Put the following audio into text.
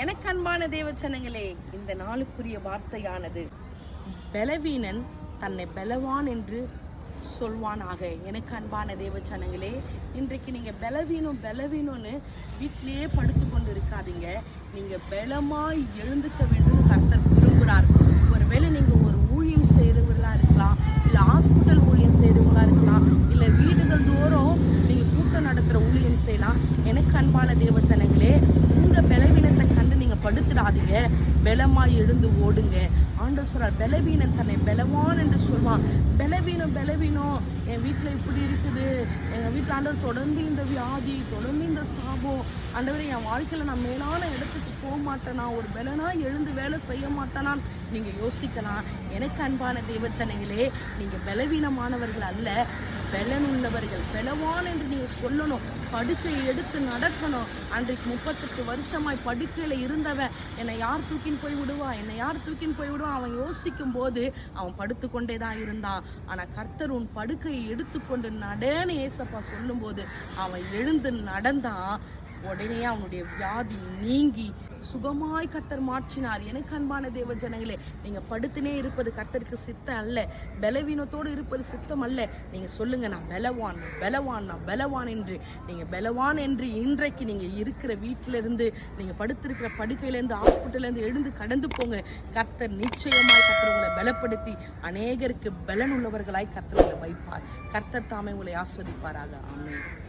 எனக்கு அன்பான தேவச்சனங்களே இந்த நாளுக்குரிய வார்த்தையானது பலவீனன் தன்னை பலவான் என்று சொல்வானாக. எனக்கு அன்பான தேவச்சனங்களே இன்றைக்கு நீங்கள் பலவீனம் பலவீனம்னு வீட்டிலேயே படுத்து கொண்டு இருக்காதீங்க நீங்கள் பலமாய் எழுந்துக்க வேண்டும் கர்த்தர் விரும்புகிறார் ஒருவேளை நீங்கள் ஒரு ஊழியம் செய்தவர்களாக இருக்கலாம் இல்லை ஹாஸ்பிட்டல் ஊழியம் செய்கிறவங்களா இருக்கலாம் இல்லை வீடுகள் தோறும் நீங்கள் கூட்டம் நடத்துகிற ஊழியம் செய்யலாம். எனக்கு அன்பான தேவச்சனங்களே உங்கள் பலவீனம் படுத்துடாதீங்க. பலமாய் எழுந்து ஓடுங்க. ஆண்ட சொல்றார் பலவீனன் தன்னை பலவான் என்று சொல்வான். பலவீனம் பலவீனம். என் வீட்டில் இப்படி இருக்குது. எங்கள் வீட்டில் ஆண்டவர் தொடர்ந்து இந்த வியாதி தொடர்ந்து இந்த சாபம். ஆண்டவர் என் வாழ்க்கையில் நான் மேலான இடத்துக்கு போக மாட்டேனா? ஒரு பலனா எழுந்து வேலை செய்ய மாட்டேனான்னு நீங்கள் யோசிக்கலாம். எனக்கு அன்பான தேவச்சனைகளே நீங்கள் பலவீனமானவர்கள் அல்ல. பலனுள்ளவர்கள் பலவான் என்று நீங்கள் சொல்லணும். படுக்கையை எடுத்து நடக்கணும். அன்றைக்கு முப்பத்தெட்டு வருஷமாய் படுக்கையில் இருந்தவன் என்னை யார் தூக்கின்னு போய் விடுவா? என்னை யார் தூக்கின்னு போய் விடுவா? அவன் யோசிக்கும் போது அவன் படுத்துக்கொண்டே தான் இருந்தான். ஆனால் கர்த்தர் உன் படுக்கையை எடுத்துக்கொண்டு நடன்னு ஏசப்பா சொல்லும்போது அவன் எழுந்து நடந்தான். உடனே அவனுடைய வியாதி நீங்கி சுகமாய் கர்த்தர் மாற்றினார். எனக்கு அன்பான தேவ ஜனங்களே நீங்க படுத்துனே இருப்பது கர்த்தருக்கு சித்தம் அல்ல. பலவீனத்தோடு இருப்பது சித்தம் அல்ல. நீங்க சொல்லுங்க நான் பலவான் பலவான் நான் பலவான் என்று. நீங்க பலவான் என்று இன்றைக்கு நீங்க இருக்கிற வீட்டில இருந்து நீங்க படுத்திருக்கிற படுக்கையிலேருந்து ஹாஸ்பிட்டல்ல இருந்து எழுந்து கடந்து போங்க. கர்த்தர் நிச்சயமாய் கர்த்தர் உங்களை பலப்படுத்தி அநேகருக்கு பலன் உள்ளவர்களாய் கர்த்தர் உங்களை வைப்பார். கர்த்தர் தாமே உங்களை ஆஸ்வதிப்பாராக. ஆமென்.